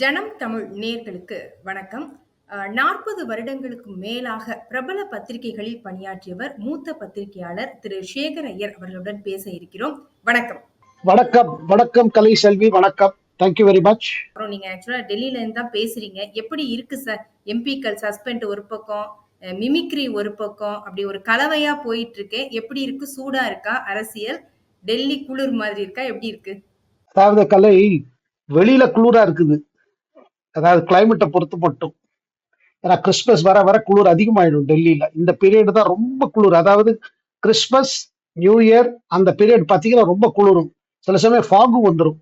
ஜனம் தமிழ் நேர்களுக்கு வணக்கம். நாற்பது வருடங்களுக்கு மேலாக பிரபல பத்திரிகைகளில் பணியாற்றியவர் மூத்த பத்திரிகையாளர் திரு சேகர் ஐயர் அவர்களுடன் பேச இருக்கிறோம். வணக்கம். வணக்கம். வணக்கம் கலை செல்வி வணக்கம். தேங்க்யூ வெரி மச் அப்புறம் நீங்க ஆக்சுவலா டெல்லியில இருந்து தான் பேசுறீங்க. எப்படி இருக்கு சார் எம்பிக்கள் சஸ்பெண்ட் ஒரு பக்கம் மிமிக்ரி ஒரு பக்கம் அப்படி ஒரு கலவையா போயிட்டு இருக்கு எப்படி இருக்கு? சூடா இருக்கா? அரசியல்? டெல்லி குளிர் மாதிரி இருக்கா? எப்படி இருக்கு? அதாவது கலை வெளியில குளிரா இருக்குது. அதாவது கிளைமேட்டை பொறுத்து மட்டும். ஏன்னா கிறிஸ்மஸ் வர வர குளிர் அதிகமாயிடும் டெல்லியில. இந்த பீரியட் தான் ரொம்ப குளிர். அதாவது கிறிஸ்மஸ் நியூ இயர் அந்த பீரியட் பார்த்தீங்கன்னா ரொம்ப குளிரும். சில சமயம் ஃபாகும் வந்துடும்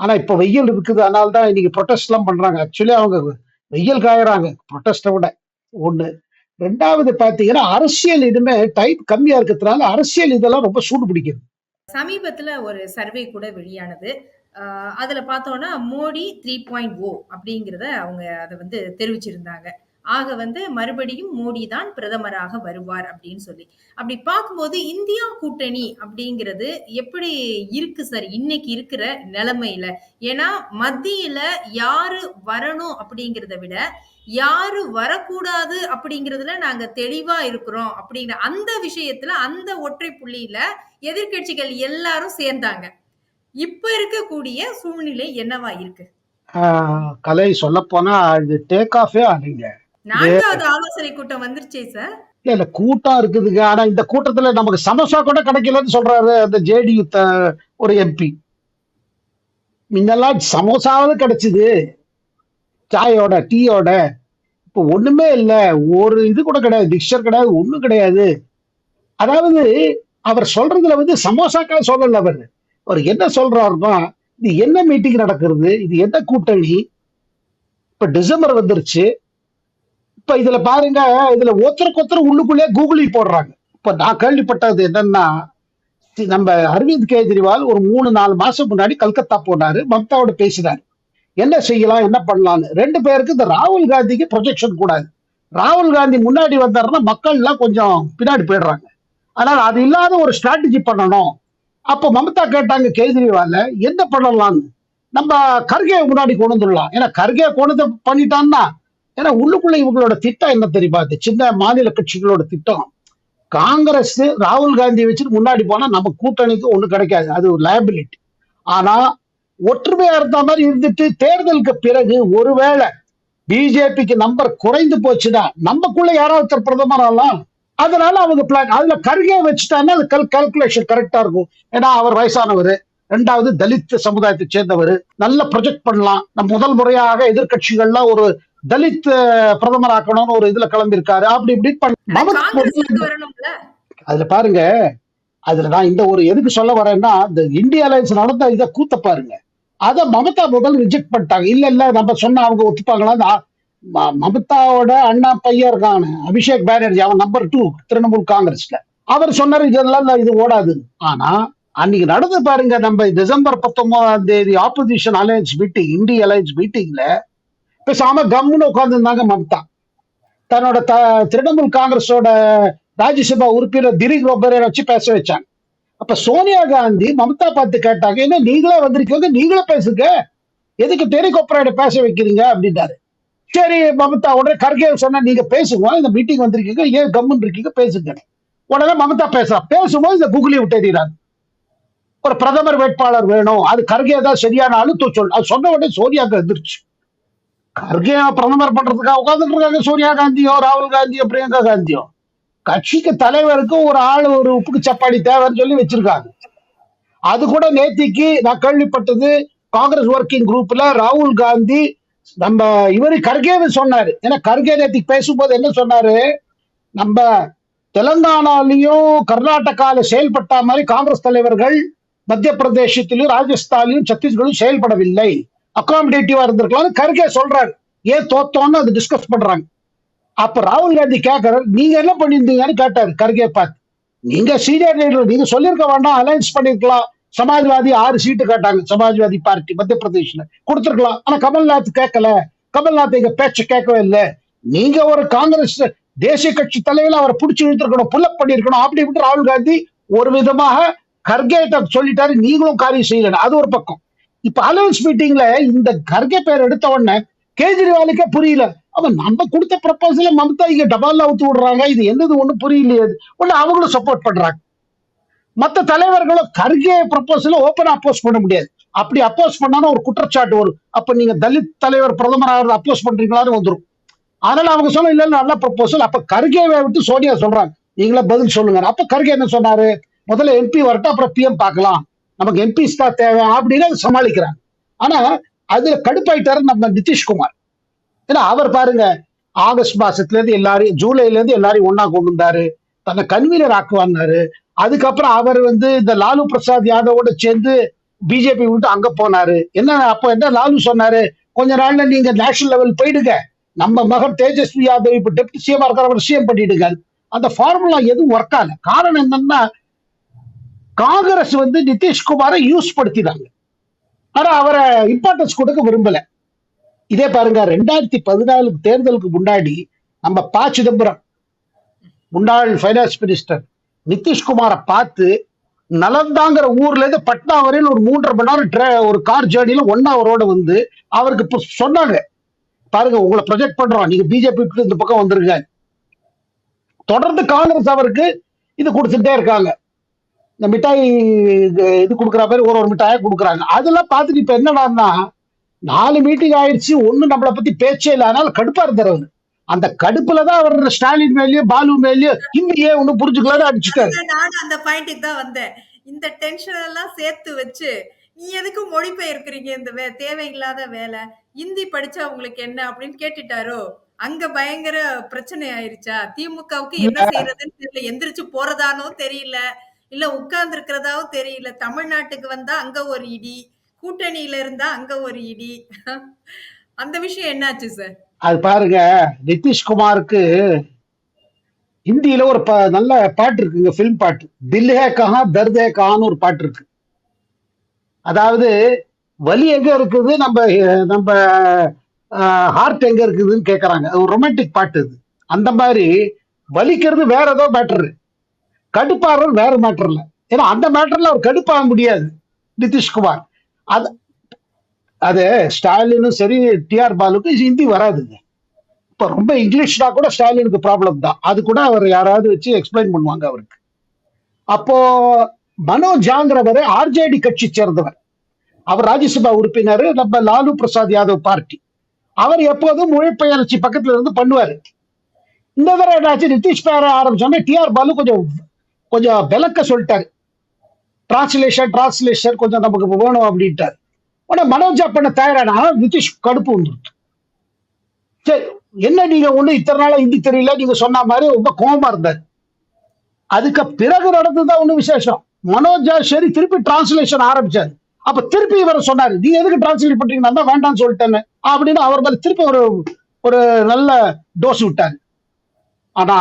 ஆனா இப்ப வெயில் இருக்குது. அதனால தான் இன்னைக்கு ப்ரொட்டஸ்ட் எல்லாம் பண்றாங்க. ஆக்சுவலி அவங்க வெயில் காயறாங்க. ப்ரொட்டஸ்ட்டை விட. ஒண்ணு. ரெண்டாவது பாத்தீங்கன்னா அரசியல் இனிமே டைப் கம்மியா இருக்கிறதுனால அரசியல் இதெல்லாம் ரொம்ப சூடு பிடிக்குது. சமீபத்துல ஒரு சர்வே கூட வெளியானது. அதுல பார்த்தோம்னா மோடி த்ரீ பாயிண்ட் ஓ அப்படிங்கிறத அவங்க அதை வந்து தெரிவிச்சிருந்தாங்க. ஆக வந்து மறுபடியும் மோடி தான் பிரதமராக வருவார் அப்படின்னு சொல்லி. அப்படி பார்க்கும்போது இந்தியா கூட்டணி அப்படிங்கிறது எப்படி இருக்கு சார்? இன்னைக்கு இருக்கிற நிலைமையில. ஏன்னா மத்தியில யாரு வரணும் அப்படிங்கிறத விட யாரு வரக்கூடாது அப்படிங்கிறதுல நாங்க தெளிவா இருக்கிறோம் அப்படிங்கிற அந்த விஷயத்துல அந்த ஒற்றை புள்ளியில எதிர்க்கட்சிகள் எல்லாரும் சேர்ந்தாங்க. இப்ப இருக்கக்கூடிய சூழ்நிலை என்னவா இருக்கு? கலை சொல்ல போனா இது டேக் ஆஃபே ஆகுங்க நான்காவது ஆலோசனை கூட்டம் வந்துருச்சே சார் இல்ல இல்ல கூட்டம் இருக்குதுங்க. ஆனா இந்த கூட்டத்துல நமக்கு சமோசா கூட கிடைக்கலன்னு சொல்றாரு அந்த ஜேடியு ஒரு எம்பி முன்னெல்லாம் சமோசாவது கிடைச்சது. சாயோட டீயோட. இப்போ ஒண்ணுமே இல்ல. ஒரு இது கூட கிடையாது. மிக்சர் கிடையாது. ஒண்ணும் கிடையாது. அதாவது அவர் சொல்றதுல வந்து சமோசாக்கா சொல்லல அவர். அவர் என்ன சொல்றாருன்னா இது என்ன மீட்டிங் நடக்கிறது? இது என்ன கூட்டணி? இப்ப டிசம்பர் வந்துருச்சு. இப்ப இதுல பாருங்க இதுல ஒருத்தருக்கு ஒருத்தர் உள்ளுக்குள்ளே கூகுளில் போடுறாங்க. இப்ப நான் கேள்விப்பட்டது என்னன்னா நம்ம அரவிந்த் கெஜ்ரிவால் ஒரு மூணு நாலு மாசம் முன்னாடி கல்கத்தா போனாரு மம்தாவோட பேசினாரு. என்ன செய்யலாம் என்ன பண்ணலாம்னு. ரெண்டு பேருக்கு இந்த ராகுல் காந்திக்கு ப்ரொஜெக்ஷன் கூடாது. ராகுல் காந்தி முன்னாடி வந்தாருன்னா மக்கள் எல்லாம் கொஞ்சம் பின்னாடி போயிடுறாங்க. அதனால அது இல்லாத ஒரு ஸ்ட்ராட்டஜி பண்ணணும். அப்போ மம்தா கேட்டாங்க கெஜ்ரிவால என்ன பண்ணலாம்னு? நம்ம கர்கே முன்னாடி கொண்டு வந்துடலாம். ஏன்னா கர்கே கொண்டு பண்ணிட்டான்னா ஏன்னா உள்ளுக்குள்ள இவங்களோட திட்டம் என்ன தெரியுமா? இது சின்ன மாநில கட்சிகளோட திட்டம். காங்கிரஸ் ராகுல் காந்தி வச்சுட்டு முன்னாடி போனா நம்ம கூட்டணிக்கு ஒண்ணு கிடைக்காது. அது ஒரு லயபிலிட்டி ஆனா ஒற்றுமையா இருந்த மாதிரி இருந்துட்டு தேர்தலுக்கு பிறகு ஒருவேளை பிஜேபிக்கு நம்பர் குறைந்து போச்சுன்னா நமக்குள்ள யாராவது பிரதமர் ஆகலாம் அதனால அவங்க பிளான் அதுல கருகே வச்சுட்டாங்கன்னா அது கல் கால்குலேஷன் கரெக்டா இருக்கும். ஏன்னா அவர் வயசானவர். ரெண்டாவது தலித் சமுதாயத்தை சேர்ந்தவர். நல்ல ப்ரொஜெக்ட் பண்ணலாம். நம்ம முதல் முறையாக எதிர்க்கட்சிகள்லாம் ஒரு தலித் பிரதமர் ஆக்கணும்னு ஒரு இதுல கிளம்பியிருக்காரு. அப்படி இப்படி அதுல பாருங்க. அதுல நான் இந்த ஒரு எதுக்கு சொல்ல வரேன்னா இந்த இந்திய அலையன்ஸ் நடந்த இதை கூத்த பாருங்க. அத மமதா முதல் ரிஜெக்ட் பண்ணிட்டாங்க. இல்ல இல்ல நம்ம சொன்ன அவங்க ஒத்துப்பாங்களா? மமதாவோட அண்ணா பையன் இருக்கான். அபிஷேக் பானர்ஜி அவன் நம்பர் டூ திரிணாமுல் காங்கிரஸ்ல. அவர் சொன்னார் இதெல்லாம் இது ஓடாது. ஆனா அன்னைக்கு நடந்து பாருங்க நம்ம டிசம்பர் பத்தொன்பதாம் தேதி opposition alliance meeting India alliance மீட்டிங்ல பேசாம கம்முன்னு உட்கார்ந்துருந்தாங்க மம்தா. தன்னோட த திரிணாமுல் காங்கிரஸோட ராஜ்யசபா உறுப்பினர் திலீப் ரொபரை வச்சு பேச வச்சாங்க. அப்ப சோனியா காந்தி மம்தா பார்த்து கேட்டாங்க என்ன நீங்களே வந்திருக்கீங்க? நீங்களே பேசுங்க. எதுக்கு டெரிகோப்பரைட பேச வைக்கிறீங்க? அப்படின்னாரு. சரி மமதா உடனே கர்கே சொன்னா நீங்க பேசுங்க. இந்த மீட்டிங் வந்திருக்கீங்க. ஏன் கம்முன்னு இருக்கீங்க? பேசுங்க. உடனே மமதா பேசா பேசும்போது இந்த குகுலி விட்டுறாரு ஒரு பிரதமர் வேட்பாளர் வேணும். அது கர்கே தான் சரியான அழுத்த சொல் அது சொன்ன உடனே சோனியா எதிர்ச்சு கர்கே பிரதமர் பண்றதுக்காக உட்காந்துட்டு இருக்காங்க. சோனியா காந்தியோ ராகுல் காந்தியோ பிரியங்கா காந்தியோ. கட்சிக்கு தலைவருக்கு ஒரு ஆள் ஒரு உப்புக்கு சப்பாடி தேவைன்னு சொல்லி வச்சிருக்காங்க. அது கூட நேத்திக்கு நான் கேள்விப்பட்டது காங்கிரஸ் ஒர்க்கிங் குரூப்ல ராகுல் காந்தி நம்ம இவரு கர்கேவை சொன்னாரு. ஏன்னா கர்கே நேத்திக்கு பேசும்போது என்ன சொன்னாரு? நம்ம தெலங்கானாலையும் கர்நாடகால செயல்பட்ட மாதிரி காங்கிரஸ் தலைவர்கள் மத்திய பிரதேசத்திலும் ராஜஸ்தானிலும் சத்தீஸ்கரும் செயல்படவில்லை. அகாமடேட்டிவா இருந்திருக்கலாம். கர்கே சொல்றாரு. ஏன் தோத்தோன்னு அது டிஸ்கஸ் பண்றாங்க. அப்ப ராகுல் காந்தி கேட்கறாரு நீங்க என்ன பண்ணியிருந்தீங்கன்னு கேட்டாரு கர்கே பார்த்து நீங்க சீனியர் லீடர் நீங்க சொல்லியிருக்க வேண்டாம் அலைன்ஸ் பண்ணிருக்கலாம். சமாஜ்வாதி ஆறு சீட்டு கேட்டாங்க. சமாஜ்வாதி பார்ட்டி மத்திய பிரதேஷ்ல கொடுத்துருக்கலாம். ஆனா கமல்நாத் கேட்கல. கமல்நாத் எங்க பேச்ச கேட்கவே இல்லை. நீங்க ஒரு காங்கிரஸ் தேசிய கட்சி தலைவர் அவரை பிடிச்சி இழுத்துருக்கணும் புல்லப் பண்ணிருக்கணும் அப்படி இப்படி ராகுல் காந்தி ஒரு விதமாக கர்கேட்ட சொல்லிட்டாரு. நீங்களும் காரியம் செய்யல அது ஒரு பக்கம். இப்ப அலவன்ஸ் மீட்டிங்ல இந்த கர்கே பேர் எடுத்த உடனே கேஜ்ரிவாலுக்கே புரியல. அவன் நம்ம கொடுத்த ப்ரப்போசல மம்தா இங்க டபால்ல ஊத்து விடுறாங்க. இது என்னது ஒண்ணு புரியலையே. ஒன்று அவங்களும் சப்போர்ட் பண்றாங்க. மத்த தலைவர்களும் கர்கே ப்ரப்போசல ஓப்பனா அப்போஸ் பண்ண முடியாது. அப்படி அப்போஸ் பண்ணாலும் ஒரு குற்றச்சாட்டு வரும். அப்ப நீங்க தலித் தலைவர் பிரதமர் அப்போஸ் பண்றீங்களான்னு வந்துரும். அதனால அவங்க சொல்ல இல்ல நல்ல ப்ரப்போசல் அப்ப கர்கேவை விட்டு சோனியா சொல்றாங்க. நீங்களே பதில் சொல்லுங்க. அப்ப கர்கே என்ன சொன்னாரு? முதல்ல எம்பி வரட்டும் அப்புறம் பிஎம் பார்க்கலாம். நமக்கு எம்பிஸ் தான் தேவை அப்படின்னு அதை சமாளிக்கிறாங்க. ஆனா அதுல கடுப்பாயிட்டாரு நம்ம நிதிஷ்குமார். ஏன்னா அவர் பாருங்க ஆகஸ்ட் மாசத்துல இருந்து எல்லாரையும் ஜூலைல இருந்து எல்லாரையும் ஒன்னா கொண்டு வந்தாரு. தன்னை கன்வீனர் ஆக்குவான்னாரு. அதுக்கப்புறம் அவர் வந்து இந்த லாலு பிரசாத் யாதவோட சேர்ந்து பிஜேபி விட்டு அங்க போனாரு. என்ன அப்போ என்ன லாலு சொன்னாரு? கொஞ்ச நாள்ல நீங்க நேஷனல் லெவல் போயிடுங்க. நம்ம மகன் தேஜஸ்வி யாதவ் இப்ப டெப்டி சிஎம் இருக்கிறவர் சிஎம் பண்ணிடுங்க. அந்த ஃபார்முலா எதுவும் ஒர்க் ஆகல. காரணம் என்னன்னா காங்கிரஸ் வந்து நிதிஷ்குமாரை யூஸ் படுத்தினாங்க. ஆனா அவரை இம்பார்ட்டன்ஸ் கொடுக்க விரும்பல. இதே பாருங்க ரெண்டாயிரத்தி பதினாலு தேர்தலுக்கு முன்னாடி நம்ம ப சிதம்பரம் முன்னாள் ஃபைனான்ஸ் மினிஸ்டர் நிதிஷ்குமாரை பார்த்து நலந்தாங்கிற ஊர்ல இருந்து பட்னா வரையில் ஒரு மூன்றரை மணி நேரம் ஒரு கார் ஜேர்னில ஒன் ஹவரோட வந்து அவருக்கு இப்போ சொன்னாங்க. பாருங்க உங்களை ப்ரொஜெக்ட் பண்றோம். நீங்க பிஜேபி இந்த பக்கம் வந்துருங்க. தொடர்ந்து காங்கிரஸ் அவருக்கு இது கொடுத்துட்டே இருக்காங்க. இந்த மிட்டாய் இது இது கொடுக்குற மாதிரி ஒரு ஒரு மிட்டாயை கொடுக்குறாங்க. அதெல்லாம் பார்த்துட்டு இப்போ என்னடான்னா நாலு மீட்டிங் ஆயிடுச்சு. ஒன்றும் நம்மளை பத்தி பேச்சே இல்லை. அதனால கடுப்பா இருந்துறது அந்த கடுப்புல தான் அவர் ஸ்டாலின் மேலயும் பாலு மேலயும் ஹிந்தியே ஒண்ணு புரிஞ்சுக்கலாம்னு அடிச்சுட்டாரு? நானும் அந்த பாயிண்ட்டுக்கு தான் வந்தேன். இந்த டென்ஷன் எல்லாம் சேர்த்து வச்சு நீ எதுக்கு மொழிபெயர்க்கிறீங்க இந்த வே தேவையில்லாத வேலை? இந்தி படிச்சா உங்களுக்கு என்ன அப்படின்னு கேட்டுட்டாரோ அங்க பயங்கர பிரச்சனை ஆயிருச்சா? திமுகவுக்கு என்ன செய்யறதுன்னு தெரியல. எந்திரிச்சு போறதானோ தெரியல. இல்ல உட்கார்ந்து இருக்கிறதாவும் தெரியல. தமிழ்நாட்டுக்கு வந்தா அங்க ஒரு இடி கூட்டணியில இருந்தா அங்க ஒரு இடி. அந்த விஷயம் என்னாச்சு சார் அது பாருங்க நிதிஷ்குமாருக்கு ஹிந்தியில ஒரு ப- நல்ல பாட்டு இருக்குங்க ஃபிலிம் பாட்டு. தில் ஹே கஹா தர்த் ஹே கஹான்னு ஒரு பாட்டு இருக்கு. அதாவது வலி எங்க இருக்குது? நம்ம நம்ம ஹார்ட் எங்க இருக்குதுன்னு கேட்குறாங்க அது ஒரு ரொமான்டிக் பாட்டு இது. அந்த மாதிரி வலிக்கிறது வேற ஏதோ மேட்டரு கடுப்பாடுறது வேற மேட்டர் இல்லை ஏன்னா அந்த மேட்டர்ல அவர் கடுப்பாக முடியாது நிதிஷ்குமார். அது அது ஸ்டாலினும் சரி டிஆர் பாலுக்கும் ஹிந்தி வராதுங்க. இப்போ ரொம்ப இங்கிலீஷ்னா கூட ஸ்டாலினுக்கு ப்ராப்ளம் தான். அது கூட அவர் யாராவது வச்சு எக்ஸ்பிளைன் பண்ணுவாங்க அவருக்கு. அப்போ மனோஜாங்கிறவர் ஆர்ஜேடி கட்சி சேர்ந்தவர். அவர் ராஜ்யசபா உறுப்பினர் நம்ம லாலு பிரசாத் யாதவ் பார்ட்டி. அவர் எப்போதும் மொழிபெயர்ச்சி பக்கத்துல இருந்து பண்ணுவாரு. இந்த தடவை என்னாச்சு நிதிஷ் பேர ஆரம்பிச்சோன்னே டிஆர் பாலு கொஞ்சம் கொஞ்சம் விளக்க சொல்லிட்டாரு. டிரான்ஸ்லேஷன் டிரான்ஸ்லேஷன் கொஞ்சம் நமக்கு வேணும் அப்படின்ட்டாரு. உடனே மனோஜா பண்ண தயாரானா? நிதிஷ் கடுப்பு வந்துருச்சு சரி என்ன நீங்க ஒண்ணு இத்தனை நாளா ஹிந்தி தெரியல நீங்க சொன்ன மாதிரி ரொம்ப கோபமா இருந்தார். அதுக்கு பிறகு நடந்ததுதான் ஒண்ணு விசேஷம்? மனோஜா சரி திருப்பி டிரான்ஸ்லேஷன் ஆரம்பிச்சாரு. அப்ப திருப்பி இவர் சொன்னாரு நீங்க எதுக்கு டிரான்ஸ்லேட் பண்றீங்க? நான் தான் வேண்டாம்னு சொல்லிட்டேன்னு. அப்படின்னு அவர் மேல திருப்பி ஒரு ஒரு நல்ல டோஸ் விட்டாரு. ஆனா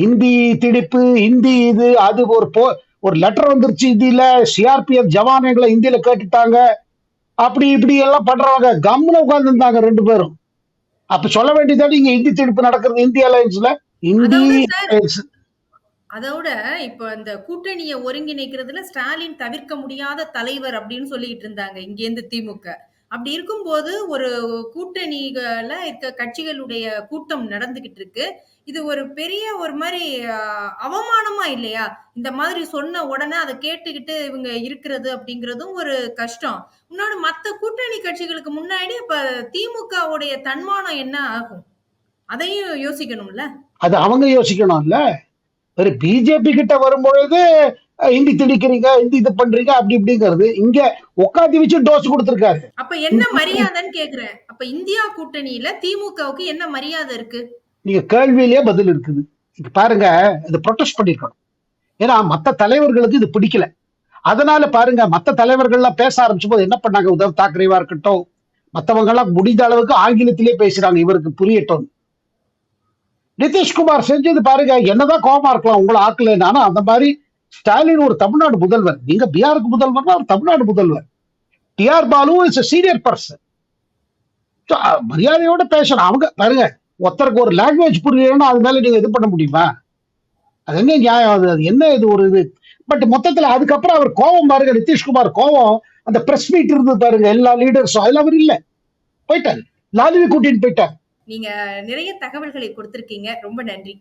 ஹிந்தி திடிப்பு ஹிந்தி இது அது ஒரு போ ஒரு லெட்டர் வந்துருச்சு ஹிந்தியில சிஆர்பிஎஃப் ஜவான்களை ஹிந்தியில கேட்டுட்டாங்க. அப்படி இப்படி எல்லாம் பண்றவங்க கம்முன்னு உட்கார்ந்து இருந்தாங்க ரெண்டு பேரும். அப்ப சொல்ல வேண்டியதாடி இங்க ஹிந்தி திணிப்பு நடக்கிறது இந்திய அலையன்ஸ்ல? ஹிந்தி அதோட இப்ப இந்த கூட்டணியை ஒருங்கிணைக்கிறதுல ஸ்டாலின் தவிர்க்க முடியாத தலைவர் அப்படின்னு சொல்லிட்டு இருந்தாங்க இங்கேருந்து திமுக. அப்படி இருக்கும்போது ஒரு கூட்டணிகள இருக்க கட்சிகளுடைய கூட்டம் நடந்துகிட்டு இருக்கு. இது ஒரு பெரிய ஒரு மாதிரி அவமானமா இல்லையா? இந்த மாதிரி சொன்ன உடனே அதை கேட்டுக்கிட்டு இவங்க இருக்கிறது அப்படிங்கிறதும் ஒரு கஷ்டம். இன்னொன்று மற்ற கூட்டணி கட்சிகளுக்கு முன்னாடி இப்ப திமுகவுடைய தன்மானம் என்ன ஆகும்? அதையும் யோசிக்கணும்ல? அது அவங்க யோசிக்கணும்ல. ஒரு பிஜேபி கிட்ட வரும்பொழுது ஹிந்தி திணிக்கிறீங்க ஹிந்தி இது பண்றீங்க அப்படி இப்படிங்கிறது. இங்க உட்காந்து வச்சு டோஸ் கொடுத்திருக்காரு. அப்ப என்ன மரியாதைன்னு கேக்குறேன் அப்ப இந்தியா கூட்டணியில திமுகவுக்கு என்ன மரியாதை இருக்கு? நீங்க கேள்வியிலேயே பதில் இருக்குது. இங்க பாருங்க இது ப்ரொடெஸ்ட் பண்ணிருக்கணும். ஏன்னா மத்த தலைவர்களுக்கு இது பிடிக்கல. அதனால பாருங்க மத்த தலைவர்கள்லாம் பேச ஆரம்பிச்ச போது என்ன பண்ணாங்க? உத்தவ் தாக்கரேவா இருக்கட்டும் மத்தவங்க எல்லாம் முடிந்த அளவுக்கு ஆங்கிலத்திலே பேசுறாங்க. இவருக்கு புரியட்டும். நிதிஷ்குமார் செஞ்சது பாருங்க என்னதான் கோபமா இருக்கலாம் உங்களை ஆக்கலன்னு. அந்த மாதிரி ஸ்டாலின் ஒரு தமிழ்நாடு முதல்வர். நீங்க பீகாருக்கு முதல்வர்னா அவர் தமிழ்நாடு முதல்வர். TR Baalu is senior person மரியாதையோட பேசணும். அவங்க பாருங்க ஒருத்தருக்கு ஒரு லாங்குவேஜ் புரியலன்னா அது மேல நீங்க இது பண்ண முடியுமா? அது என்ன நியாயம்? அது அது என்ன இது ஒரு இது? பட் மொத்தத்துல அதுக்கப்புறம் அவர் கோபம் பாருங்க நிதிஷ்குமார் கோபம் அந்த பிரஸ் மீட் இருந்தது பாருங்க எல்லா லீடர்ஸும் அதுல அவர் இல்ல. போயிட்டாரு. லாலுவை கூட்டிட்டு போயிட்டார். நீங்க நிறைய தகவல்களை கொடுத்திருக்கீங்க. ரொம்ப நன்றி.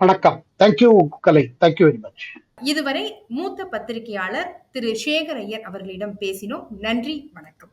வணக்கம். Thank you Kalai. Thank you very much இதுவரை மூத்த பத்திரிகையாளர் திரு சேகர் ஐயர் அவர்களிடம் பேசினோம். நன்றி வணக்கம்.